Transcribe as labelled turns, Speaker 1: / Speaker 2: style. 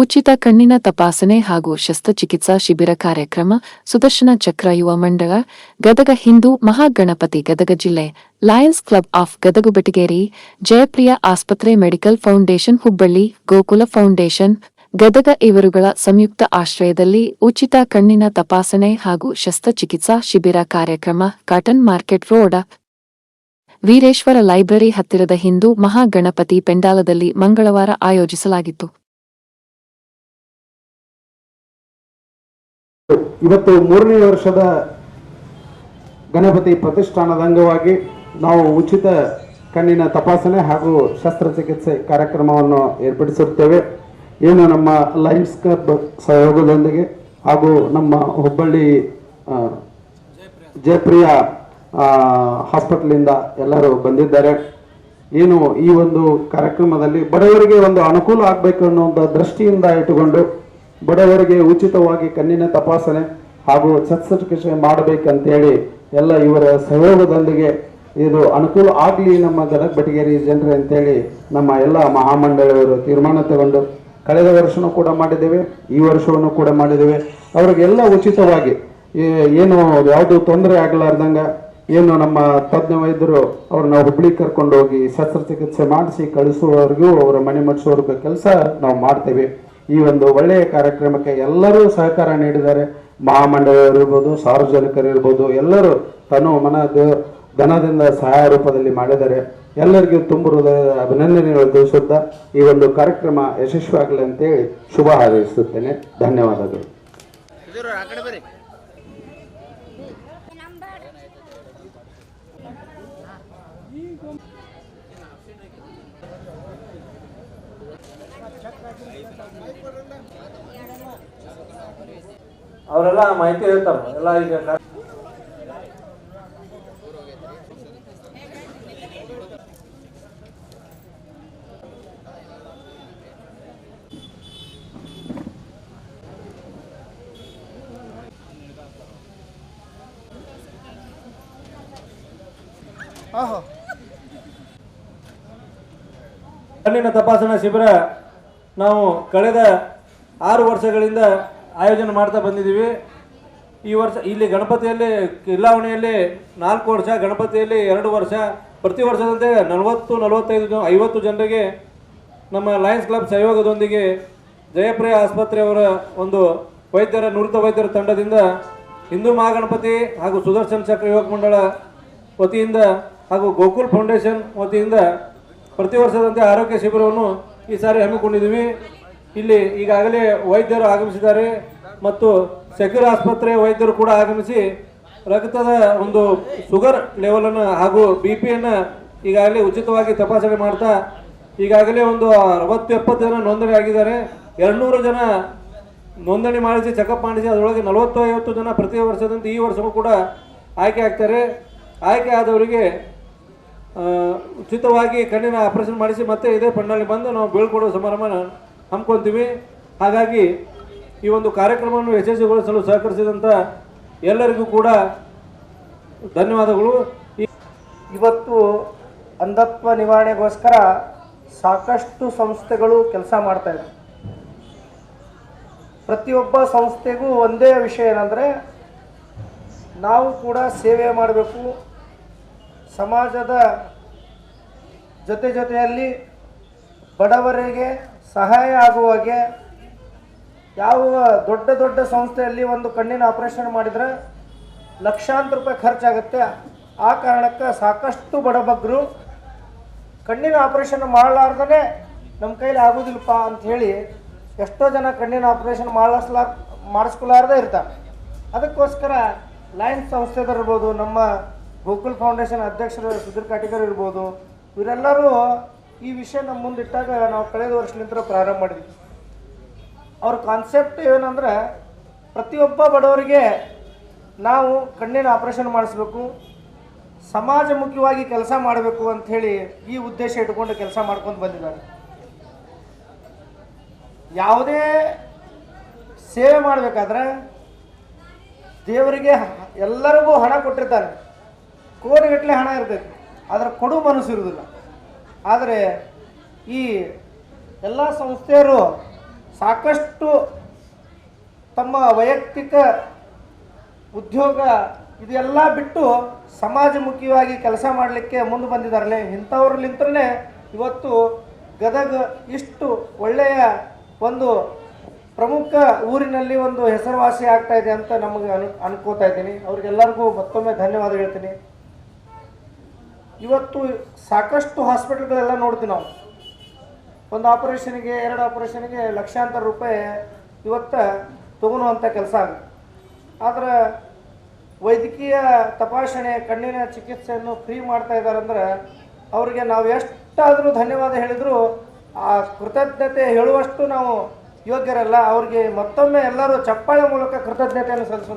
Speaker 1: ಉಚಿತ ಕಣ್ಣಿನ ತಪಾಸಣೆ ಹಾಗೂ ಶಸ್ತ್ರಚಿಕಿತ್ಸಾ ಶಿಬಿರ ಕಾರ್ಯಕ್ರಮ ಸುದರ್ಶನ ಚಕ್ರ ಯುವ ಮಂಡಳ, ಗದಗ ಹಿಂದೂ ಮಹಾಗಣಪತಿ ಗದಗ ಜಿಲ್ಲೆ, lions club of Gadag Betageri, Jayapriya ಆಸ್ಪತ್ರೆ medical foundation Hubballi, Gokula foundation, Gadag ಇವರುಗಳ ಸಂಯುಕ್ತ ಆಶ್ರಯದಲ್ಲಿ ಉಚಿತ ಕಣ್ಣಿನ ತಪಾಸಣೆ ಹಾಗೂ ಶಸ್ತ್ರಚಿಕಿತ್ಸಾ ಶಿಬಿರ ಕಾರ್ಯಕ್ರಮ cotton market road. Veereshwara library ಹತ್ತಿರದ ಹಿಂದೂ ಮಹಾಗಣಪತಿ ಪೆಂಡಾಲದಲ್ಲಿ ಮಂಗಳವಾರ ಆಯೋಜಿಸಲಾಗಿತ್ತು.
Speaker 2: ಇವತ್ತು ಮೂರನೇ ವರ್ಷದ ಗಣಪತಿ ಪ್ರತಿಷ್ಠಾನದ ಅಂಗವಾಗಿ ನಾವು ಉಚಿತ ಕಣ್ಣಿನ ತಪಾಸಣೆ ಹಾಗೂ ಶಸ್ತ್ರಚಿಕಿತ್ಸೆ ಕಾರ್ಯಕ್ರಮವನ್ನು ಏರ್ಪಡಿಸುತ್ತೇವೆ ಏನು ನಮ್ಮ ಲೈನ್ಸ್ ಕ್ಲಬ್ ಸಹಯೋಗದೊಂದಿಗೆ ಹಾಗೂ ನಮ್ಮ ಹುಬ್ಬಳ್ಳಿ ಜಯಪ್ರಿಯ ಹಾಸ್ಪಿಟಲಿಂದ ಎಲ್ಲರೂ ಬಂದಿದ್ದಾರೆ. ಏನು ಈ ಒಂದು ಕಾರ್ಯಕ್ರಮದಲ್ಲಿ ಬಡವರಿಗೆ ಒಂದು ಅನುಕೂಲ ಆಗಬೇಕು ಅನ್ನೋ ಒಂದು ದೃಷ್ಟಿಯಿಂದ ಇಟ್ಟುಕೊಂಡು ಬಡವರಿಗೆ ಉಚಿತವಾಗಿ ಕಣ್ಣಿನ ತಪಾಸಣೆ ಹಾಗೂ ಶಸ್ತ್ರಚಿಕಿತ್ಸೆ ಮಾಡಬೇಕಂತೇಳಿ ಎಲ್ಲ ಇವರ ಸಹಯೋಗದೊಂದಿಗೆ ಇದು ಅನುಕೂಲ ಆಗಲಿ ನಮ್ಮ ಗದಗ ಬೆಟಗೇರಿ ಜನರು ಅಂತೇಳಿ ನಮ್ಮ ಎಲ್ಲ ಮಹಾಮಂಡಳಿಯವರು ತೀರ್ಮಾನ ತಗೊಂಡು ಕಳೆದ ವರ್ಷವೂ ಕೂಡ ಮಾಡಿದ್ದೇವೆ, ಈ ವರ್ಷವನ್ನು ಕೂಡ ಮಾಡಿದ್ದೇವೆ. ಅವರಿಗೆಲ್ಲ ಉಚಿತವಾಗಿ ಏನು ಯಾವುದು ತೊಂದರೆ ಆಗಲಾರ್ದಂಗ ಏನು ನಮ್ಮ ತಜ್ಞ ವೈದ್ಯರು ಅವ್ರನ್ನ ಹುಬ್ಳಿ ಕರ್ಕೊಂಡು ಹೋಗಿ ಶಸ್ತ್ರಚಿಕಿತ್ಸೆ ಮಾಡಿಸಿ ಕಳಿಸುವವರೆಗೂ ಅವರ ಮನೆ ಮಡಿಸುವವರೆಗೂ ಕೆಲಸ ನಾವು ಮಾಡ್ತೇವೆ. ಈ ಒಂದು ಒಳ್ಳೆಯ ಕಾರ್ಯಕ್ರಮಕ್ಕೆ ಎಲ್ಲರೂ ಸಹಕಾರ ನೀಡಿದ್ದಾರೆ ಮಹಾಮಂಡಳಿಯವರು ಸಾರ್ವಜನಿಕರಿರ್ಬೋದು ಎಲ್ಲರೂ ತನು ಮನ ಧನದಿಂದ ಸಹಾಯ ರೂಪದಲ್ಲಿ ಮಾಡಿದ್ದಾರೆ ಎಲ್ಲರಿಗೂ ತುಂಬ ಹೃದಯದ ಅಭಿನಂದನೆಗಳು ತಿಳಿಸುತ್ತಾ ಈ ಒಂದು ಕಾರ್ಯಕ್ರಮ ಯಶಸ್ವಿಯಾಗಲಿ ಅಂತೇಳಿ ಶುಭ ಹಾರೈಸುತ್ತೇನೆ. ಧನ್ಯವಾದಗಳು.
Speaker 3: ಅವರೆಲ್ಲ ಮಾಹಿತಿ ಹೇಳ್ತಾರೆ ಎಲ್ಲ ಈಗ ಕಣ್ಣಿನ ತಪಾಸಣಾ ಶಿಬಿರ ನಾವು ಕಳೆದ ಆರು ವರ್ಷಗಳಿಂದ ಆಯೋಜನೆ ಮಾಡ್ತಾ ಬಂದಿದ್ದೀವಿ. ಈ ವರ್ಷ ಇಲ್ಲಿ ಗಣಪತಿಯಲ್ಲಿ ಕಿಲ್ಲಾವಣೆಯಲ್ಲಿ ನಾಲ್ಕು ವರ್ಷ, ಗಣಪತಿಯಲ್ಲಿ ಎರಡು ವರ್ಷ, ಪ್ರತಿ ವರ್ಷದಂತೆ ನಲವತ್ತು, ನಲವತ್ತೈದು ಜನ, ಐವತ್ತು ಜನರಿಗೆ ನಮ್ಮ ಲಯನ್ಸ್ ಕ್ಲಬ್ ಸಹಯೋಗದೊಂದಿಗೆ ಜಯಪ್ರಿಯ ಆಸ್ಪತ್ರೆಯವರ ಒಂದು ವೈದ್ಯರ, ನುರಿತ ವೈದ್ಯರ ತಂಡದಿಂದ ಹಿಂದೂ ಮಹಾಗಣಪತಿ ಹಾಗೂ ಸುದರ್ಶನ್ ಚಕ್ರ ಯುವಕ ಮಂಡಳ ವತಿಯಿಂದ ಹಾಗೂ ಗೋಕುಲ್ ಫೌಂಡೇಶನ್ ವತಿಯಿಂದ ಪ್ರತಿ ವರ್ಷದಂತೆ ಆರೋಗ್ಯ ಶಿಬಿರವನ್ನು ಈ ಸಾರಿ ಹಮ್ಮಿಕೊಂಡಿದ್ದೀವಿ. ಇಲ್ಲಿ ಈಗಾಗಲೇ ವೈದ್ಯರು ಆಗಮಿಸಿದ್ದಾರೆ ಮತ್ತು ಸೆಕ್ಯೂರ್ ಆಸ್ಪತ್ರೆ ವೈದ್ಯರು ಕೂಡ ಆಗಮಿಸಿ ರಕ್ತದ ಒಂದು ಶುಗರ್ ಲೆವೆಲನ್ನು ಹಾಗೂ ಬಿ ಪಿಯನ್ನು ಈಗಾಗಲೇ ಉಚಿತವಾಗಿ ತಪಾಸಣೆ ಮಾಡ್ತಾ ಈಗಾಗಲೇ ಒಂದು ಅರವತ್ತು ಎಪ್ಪತ್ತು ಜನ ನೋಂದಣಿ ಆಗಿದ್ದಾರೆ. ಎರಡುನೂರು ಜನ ನೋಂದಣಿ ಮಾಡಿಸಿ ಚೆಕಪ್ ಮಾಡಿಸಿ ಅದರೊಳಗೆ ನಲವತ್ತು ಐವತ್ತು ಜನ ಪ್ರತಿ ವರ್ಷದಂತೆ ಈ ವರ್ಷವೂ ಕೂಡ ಆಯ್ಕೆ ಆಗ್ತಾರೆ. ಆಯ್ಕೆ ಆದವರಿಗೆ ಉಚಿತವಾಗಿ ಕಣ್ಣಿನ ಆಪರೇಷನ್ ಮಾಡಿಸಿ ಮತ್ತೆ ಇದೇ ಪಣ್ಣಲ್ಲಿ ಬಂದು ನಾವು ಬೀಳ್ಕೊಡೋ ಸಮಾರಂಭನ ಹಮ್ಮಿಕೊಂತೀವಿ. ಹಾಗಾಗಿ ಈ ಒಂದು ಕಾರ್ಯಕ್ರಮವನ್ನು ಯಶಸ್ವಿಗೊಳಿಸಲು ಸಹಕರಿಸಿದಂಥ ಎಲ್ಲರಿಗೂ ಕೂಡ ಧನ್ಯವಾದಗಳು.
Speaker 4: ಇವತ್ತು ಅಂಧತ್ವ ನಿವಾರಣೆಗೋಸ್ಕರ ಸಾಕಷ್ಟು ಸಂಸ್ಥೆಗಳು ಕೆಲಸ ಮಾಡ್ತಾ ಇದೆ ಪ್ರತಿಯೊಬ್ಬ ಸಂಸ್ಥೆಗೂ ಒಂದೇ ವಿಷಯ ಏನಂದರೆ ನಾವು ಕೂಡ ಸೇವೆ ಮಾಡಬೇಕು ಸಮಾಜದ ಜೊತೆ ಜೊತೆಯಲ್ಲಿ ಬಡವರಿಗೆ ಸಹಾಯ ಆಗುವ ಹಾಗೆ ಯಾವ ದೊಡ್ಡ ದೊಡ್ಡ ಸಂಸ್ಥೆಯಲ್ಲಿ ಒಂದು ಕಣ್ಣಿನ ಆಪರೇಷನ್ ಮಾಡಿದರೆ ಲಕ್ಷಾಂತರ ರೂಪಾಯಿ ಖರ್ಚಾಗುತ್ತೆ. ಆ ಕಾರಣಕ್ಕೆ ಸಾಕಷ್ಟು ಬಡಬಗ್ಗರು ಕಣ್ಣಿನ ಆಪರೇಷನ್ ಮಾಡಲಾರ್ದೇ ನಮ್ಮ ಕೈಲಿ ಆಗೋದಿಲ್ಲಪ್ಪ ಅಂತ ಹೇಳಿ ಎಷ್ಟೋ ಜನ ಕಣ್ಣಿನ ಆಪರೇಷನ್ ಮಾಡಿಸ್ಲಾ ಮಾಡಿಸ್ಕೊಲಾರ್ದೇ ಇರ್ತಾರೆ. ಅದಕ್ಕೋಸ್ಕರ ಲಯನ್ಸ್ ಸಂಸ್ಥೆದಿರ್ಬೋದು ನಮ್ಮ ಗೋಕುಲ್ ಫೌಂಡೇಶನ್ ಅಧ್ಯಕ್ಷರು ಸುಧೀರ್ ಕಾಟಿಕರ್ ಇರ್ಬೋದು, ಇವರೆಲ್ಲರೂ ಈ ವಿಷಯ ನಮ್ಮ ಮುಂದಿಟ್ಟಾಗ ನಾವು ಕಳೆದ ವರ್ಷದಿಂದ ಪ್ರಾರಂಭ ಮಾಡಿದ್ವಿ. ಅವ್ರ ಕಾನ್ಸೆಪ್ಟ್ ಏನಂದ್ರೆ ಪ್ರತಿಯೊಬ್ಬ ಬಡವರಿಗೆ ನಾವು ಕಣ್ಣಿನ ಆಪರೇಷನ್ ಮಾಡಿಸ್ಬೇಕು, ಸಮಾಜಮುಖಿಯಾಗಿ ಕೆಲಸ ಮಾಡಬೇಕು ಅಂಥೇಳಿ ಈ ಉದ್ದೇಶ ಇಟ್ಕೊಂಡು ಕೆಲಸ ಮಾಡ್ಕೊಂಡು ಬಂದಿದ್ದಾರೆ. ಯಾವುದೇ ಸೇವೆ ಮಾಡಬೇಕಾದ್ರೆ ದೇವರಿಗೆ ಎಲ್ಲರಿಗೂ ಹಣ ಕೊಟ್ಟಿರ್ತಾರೆ. ಕೋಟಿಗಟ್ಟಲೆ ಹಣ ಇರ್ತೈತಿ ಆದರೆ ಕೊಡು ಮನಸ್ಸು ಇರುವುದಿಲ್ಲ. ಆದರೆ ಈ ಎಲ್ಲ ಸಂಸ್ಥೆಯರು ಸಾಕಷ್ಟು ತಮ್ಮ ವೈಯಕ್ತಿಕ ಉದ್ಯೋಗ ಇದೆಲ್ಲ ಬಿಟ್ಟು ಸಮಾಜಮುಖಿಯಾಗಿ ಕೆಲಸ ಮಾಡಲಿಕ್ಕೆ ಮುಂದೆ ಬಂದಿದ್ದಾರೆ ಇಂಥವ್ರಲಿಂತ್ರನೇ ಇವತ್ತು ಗದಗ ಇಷ್ಟು ಒಳ್ಳೆಯ ಒಂದು ಪ್ರಮುಖ ಊರಿನಲ್ಲಿ ಒಂದು ಹೆಸರುವಾಸಿ ಆಗ್ತಾ ಇದೆ ಅಂತ ನಮಗೆ ಅನ್, ಅನ್ಕೋತಾ ಇದ್ದೀನಿ. ಅವ್ರಿಗೆಲ್ಲರಿಗೂ ಮತ್ತೊಮ್ಮೆ ಧನ್ಯವಾದ ಹೇಳ್ತೀನಿ. ಇವತ್ತು ಸಾಕಷ್ಟು ಹಾಸ್ಪಿಟಲ್ಗಳೆಲ್ಲ ನೋಡ್ತೀವಿ ನಾವು. ಒಂದು ಆಪರೇಷನ್ಗೆ ಎರಡು ಆಪರೇಷನ್ಗೆ ಲಕ್ಷಾಂತರ ರೂಪಾಯಿ ಇವತ್ತು ತಗೊಳ್ಳುವಂಥ ಕೆಲಸ ಆಗುತ್ತೆ. ಆದರೆ ವೈದ್ಯಕೀಯ ತಪಾಸಣೆ, ಕಣ್ಣಿನ ಚಿಕಿತ್ಸೆಯನ್ನು ಫ್ರೀ ಮಾಡ್ತಾ ಇದ್ದಾರೆ ಅಂದ್ರೆ ಅವರಿಗೆ ನಾವು ಎಷ್ಟಾದರೂ ಧನ್ಯವಾದ ಹೇಳಿದರೂ ಆ ಕೃತಜ್ಞತೆ ಹೇಳುವಷ್ಟು ನಾವು ಯೋಗ್ಯರಲ್ಲ. ಅವ್ರಿಗೆ ಮತ್ತೊಮ್ಮೆ ಎಲ್ಲರೂ ಚಪ್ಪಾಳೆ ಮೂಲಕ ಕೃತಜ್ಞತೆಯನ್ನು ಸಲ್ಲಿಸೋಣ.